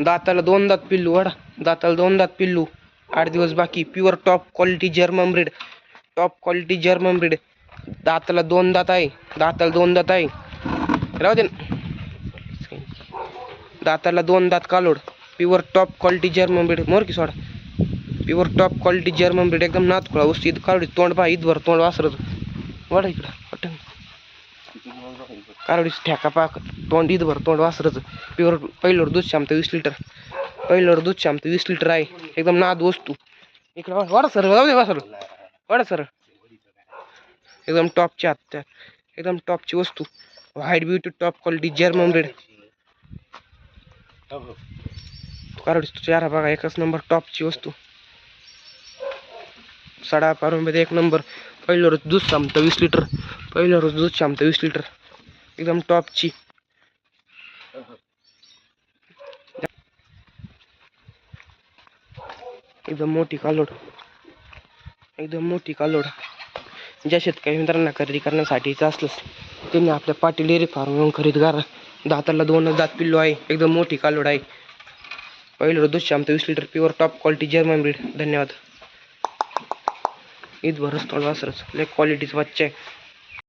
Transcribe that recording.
दाताला दोन दात पिल्लू वडा. दाताला दोन दात पिल्लू. आठ दिवस बाकी. Pure top quality German breed top quality German breed दाताला दोन दात आहे. दाताला दोन दात आहे. राहू दे ना. दाताला दोन दात कालोड. Pure top quality German breed मोर की सोडा. Pure top quality German breed एकदम नातकुळा वस्तू. ईद कालोडी. तोंड पहा. ईदभर तोंड वासरत वडा इकडं. पटन कारोडीच ठेका पाक तोंड इथभर तोंड वासरच. प्युअर पहिल्यावर दूध क्षमता वीस लिटर पहिल्यावर दूध क्षमता वीस लिटर आहे. एकदम नाद वस्तू. इकडं वाढ सर जाऊ दे वासर. वाढ सर. एकदम टॉपची आत्या एकदम टॉपची वस्तू. White beauty top quality German breed कारोडी चारा बघा एकच नंबर टॉपची वस्तू. साडा पारुंब्यात एक नंबर पहिल्यावर दूध क्षमता वीस लिटर पहिल्यावर दूध क्षमता वीस लिटर. एकदम टॉपची. एकदम मोठी कालोड. एकदम मोठी कालोड. ज्या शेतकरी मित्रांना खरेदी करण्यासाठीचं असलंच त्यांनी आपल्या पाटील डेअरी फार्मवरून खरेदी करा. दाताला दोनच दात पिल्लो आहे. एकदम मोठी कालोड आहे. पहिलं दूध शामतं वीस litre pure top quality German breed धन्यवाद. ईद भरस थोडं असरच लय क्वालिटीचं बच्चा आहे.